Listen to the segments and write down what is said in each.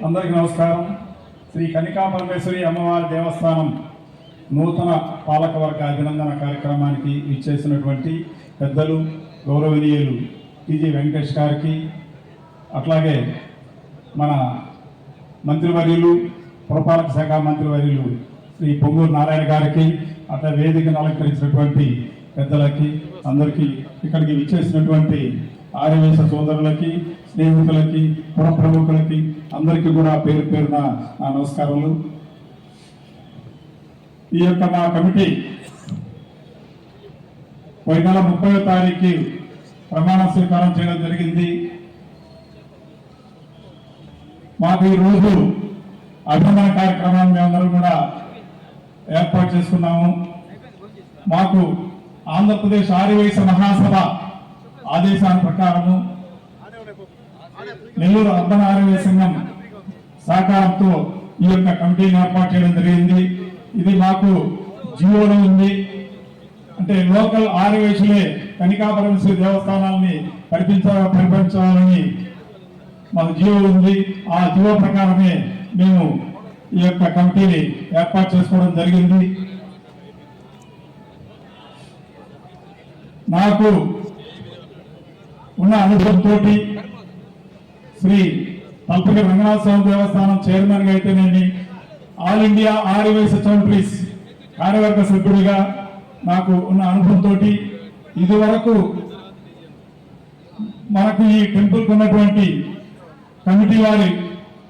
అందరికీ నమస్కారం. శ్రీ కనికా పరమేశ్వరి అమ్మవారి దేవస్థానం నూతన పాలకవర్గ అభినందన కార్యక్రమానికి ఇచ్చేసినటువంటి పెద్దలు గౌరవనీయులు టీజీ వెంకటేష్ గారికి అట్లాగే మన మంత్రివర్యులు పురపాలక శాఖ మంత్రివర్యులు శ్రీ పొంగూరు నారాయణ గారికి అట్లా వేదికను అలంకరించినటువంటి పెద్దలకి అందరికీ ఇక్కడికి విచ్చేసినటువంటి ఆర్యవేశ సోదరులకి స్నేహితులకి పుర ప్రముఖులకి అందరికీ కూడా పేరు పేరున నా నమస్కారాలు ఈ యొక్క మా కమిటీ పోయిన నెల ముప్పై తారీఖు ప్రమాణ స్వీకారం చేయడం జరిగింది. మాకు ఈరోజు అభినందన కార్యక్రమాన్ని మేమందరం కూడా ఏర్పాటు చేసుకున్నాము. మాకు ఆంధ్రప్రదేశ్ ఆర్యవైశ్య మహాసభ ఆదేశాల ప్రకారము నెల్లూరు అర్బన్ ఆరోగ్య సంఘం సహకారంతో ఈ యొక్క కమిటీని ఏర్పాటు చేయడం జరిగింది. ఇది మాకు జియోలో ఉంది. అంటే లోకల్ ఆర్యవేశులే కనికాపరమేశ్వరి దేవస్థానాన్ని పరిపించ పరిపించాలని మాకు జియో ఉంది. ఆ జియో ప్రకారమే మేము ఈ యొక్క కమిటీని ఏర్పాటు చేసుకోవడం జరిగింది. నాకు ఉన్న అనుభవంతో శ్రీ తల్పకి రంగనాథ స్వామి దేవస్థానం చైర్మన్గా అయితేనేమి ఆల్ ఇండియా ఆర్యవైశ్య చౌంట్రీస్ కార్యవర్గ సభ్యుడిగా నాకు ఉన్న అనుభవంతో ఇది వరకు మనకు ఈ టెంపుల్ ఉన్నటువంటి కమిటీ వారి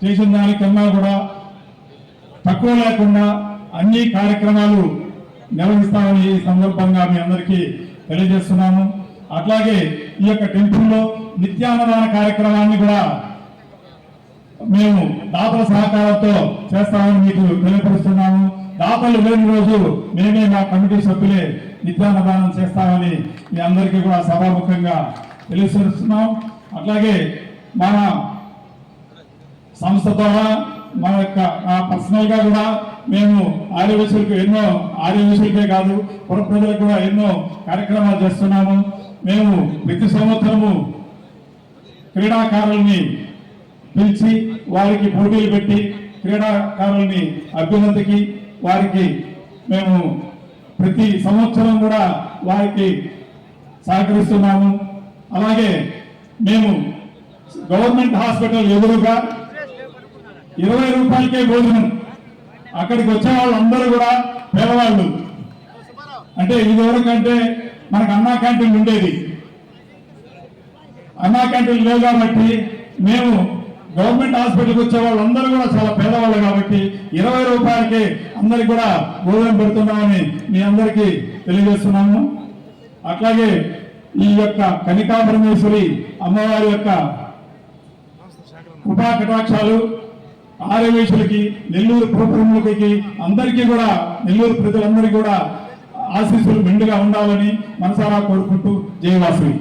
చేసిన దానికన్నా కూడా తక్కువ లేకుండా అన్ని కార్యక్రమాలు నిర్వహిస్తామని ఈ సందర్భంగా మీ అందరికీ తెలియజేస్తున్నాము. అట్లాగే ఈ యొక్క టెంపుల్లో నిత్యాన్నదాన కార్యక్రమాన్ని కూడా మేము దాతల సహకారంతో చేస్తామని మీకు తెలియపరుస్తున్నాము. దాతలు లేని రోజు మేమే మా కమిటీ సభ్యులే నిత్యాన్నదానం చేస్తామని మీ అందరికీ కూడా సభాముఖంగా తెలియజేస్తున్నాం అట్లాగే మన సంస్థ ద్వారా మన యొక్క పర్సనల్గా కూడా మేము ఆర్యవేశులకు ఎన్నో ఆర్యవేశులకే కాదు పుర ప్రజలకు కూడా ఎన్నో కార్యక్రమాలు చేస్తున్నాము. మేము ప్రతి సంవత్సరము క్రీడాకారుల్ని పిలిచి వారికి పోటీలు పెట్టి క్రీడాకారుల్ని అభ్యున్నతికి వారికి మేము ప్రతి సంవత్సరం కూడా వారికి సహకరిస్తున్నాము. అలాగే మేము గవర్నమెంట్ హాస్పిటల్ ఎదురుగా ఇరవై రూపాయలకే భోజనం. అక్కడికి వచ్చే వాళ్ళందరూ కూడా పేదవాళ్ళు. అంటే ఇదివరకంటే మనకు అన్నా క్యాంటీన్ ఉండేది. అన్నా క్యాంటీన్ లేవు కాబట్టి మేము గవర్నమెంట్ హాస్పిటల్కి వచ్చే వాళ్ళందరూ కూడా చాలా పేదవాళ్ళు కాబట్టి ఇరవై రూపాయలకి అందరికి కూడా భోజనం పెడుతున్నామని మీ అందరికీ తెలియజేస్తున్నాము. అట్లాగే ఈ యొక్క కనికా పరమేశ్వరి అమ్మవారి యొక్క కృపా కటాక్షాలు ఆర్యవేశులకి నెల్లూరు ప్రభుత్వములకి అందరికీ కూడా నెల్లూరు ప్రజలందరికీ కూడా ఆశీస్సులు మెండుగా ఉండాలని మనసారా కోరుకుంటూ జయవాసులు